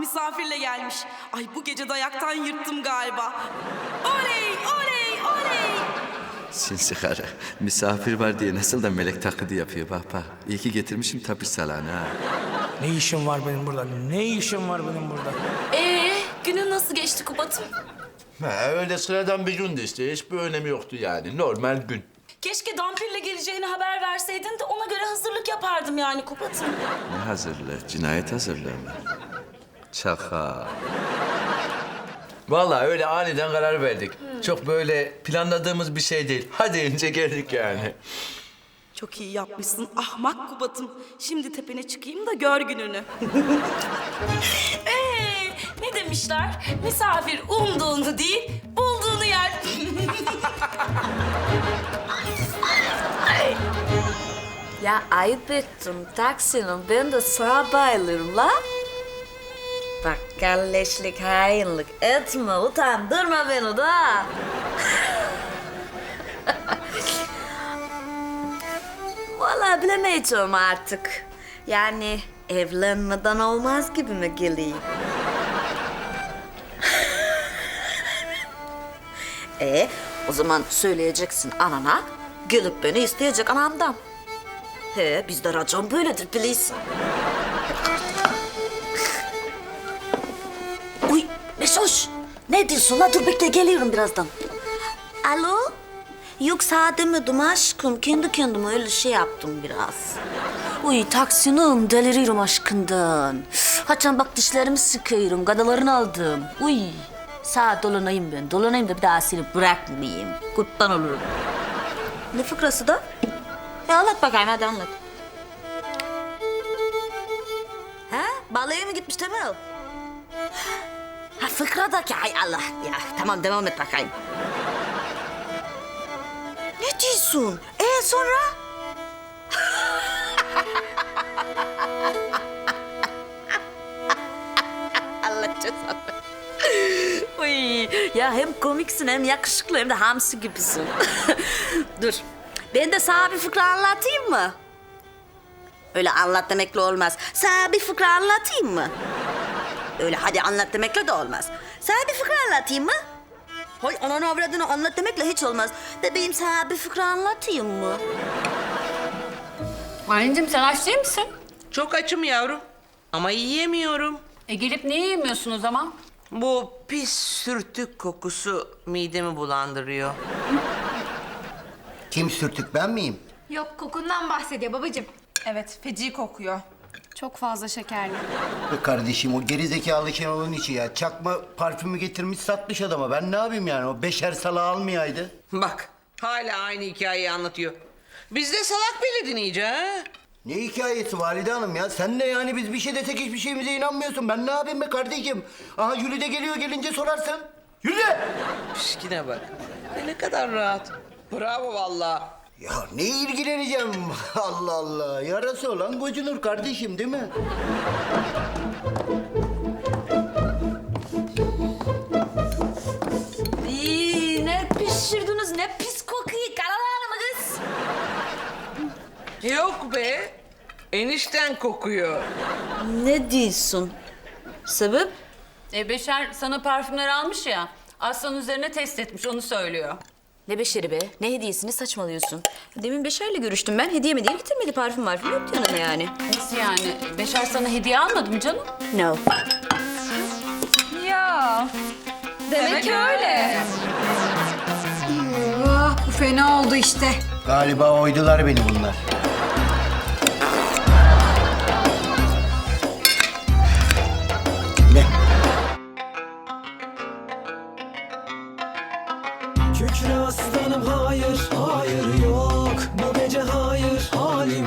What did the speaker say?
misafirle gelmiş. Ay bu gece dayaktan yırttım galiba. Oley oley oley. Sinsi karı. Misafir var diye nasıl da melek taklidi yapıyor bak bak. İyi ki getirmişim tapir salağını ha. Ne işim var benim burada? Ne işim var benim burada? Ee, günün nasıl geçti Kubat'ım? Ha, öyle sıradan bir gündü işte. Hiçbir önemi yoktu yani. Normal gün. Keşke Dampir'le geleceğini haber verseydin de ona göre hazırlık yapardım yani Kubat'ım. Ne hazırlığı? Cinayet hazırlığı mı? Çaka. Vallahi öyle aniden karar verdik. Çok böyle planladığımız bir şey değil. Hadi ince geldik yani. Çok iyi yapmışsın ahmak Kubat'ım. Şimdi tepene çıkayım da gör gününü. ee, ne demişler? Misafir umduğunu değil, bulduğunu yer. Ya ayıp ettim Taksin'im. Ben de sana bayılırım la. Bak kalleşlik, hainlik etme, utandırma beni da. Vallahi bilemeyeceğim artık. Yani evlenmeden olmaz gibi mi geliyor? e o zaman söyleyeceksin anana, gelip beni isteyecek anamdan. He, bizde racon böyledir bilirsin. Uy, Meşoş. Ne diyorsun la? Dur bekle, geliyorum birazdan. Alo? Yok sağ demedim aşkım. Kendi kendime öyle şey yaptım biraz. Uy taksinim, deliriyorum aşkından. Haçan bak dişlerimi sıkıyorum, gadalarını aldım. Uy, sağ dolanayım ben. Dolanayım da bir daha seni bırakmayayım. Kurttan olurum. Ne fıkrası da? Ya anlat bakayım hadi anlat. Ha? Balığa mı gitmiş? Ha fıkradaki ay Allah ya. Tamam devam et bakayım. Ne diyorsun? Ee sonra? Allah cezanı. Uy, ya hem komiksin hem yakışıklı hem de hamsi gibisin. Dur. Ben de sana bir fıkra anlatayım mı? Öyle anlat demekle olmaz. Sana bir fıkra anlatayım mı? Öyle hadi anlat demekle de olmaz. Sana bir fıkra anlatayım mı? Hay ananı avradını anlat demekle hiç olmaz. Bebeğim sana bir fıkra anlatayım mı? Anneciğim sen aç değil misin? Çok açım yavrum. Ama yiyemiyorum. E gelip niye yemiyorsun o zaman? Bu pis sürtük kokusu midemi bulandırıyor. Kim sürtük ben miyim? Yok kokundan bahsediyor babacığım. Evet, feci kokuyor. Çok fazla şekerli. Be kardeşim o gerizekalı Şenol'un içi ya. Çakma parfümü getirmiş satmış adama. Ben ne yapayım yani o beşer salağı almayaydı. Bak hala aynı hikayeyi anlatıyor. Biz de salak belledin iyice ha? Ne hikayesi Valide Hanım ya? Sen de yani biz bir şey desek hiçbir şeyimize inanmıyorsun. Ben ne yapayım be kardeşim? Aha Jüli de geliyor gelince sorarsın. Jüli! Pişkine bak. Ne kadar rahat. Bravo vallahi. Ya ne ilgileneceğim? Allah Allah. Yarası olan gocunur kardeşim değil mi? İyi, ne pişirdiniz ne pis kokuyor. Karalar mı kız? Yok be. Enişten kokuyor. Ne diyorsun? Sebep? E Beşer sana parfümler almış ya. Aslan üzerine test etmiş onu söylüyor. Ne beşeri be? Ne hediyesi? Ne saçmalıyorsun? Demin Beşer'le görüştüm ben. Hediye mi diye getirmedi parfüm var. Yok yanına yani. Nasıl yani? Beşer sana hediye almadı mı canım? No. Ya. Demek öyle. Vah bu fena oldu işte. Galiba oydular beni bunlar. Kükre aslanım hayır, hayır yok. Bu gece hayır, halim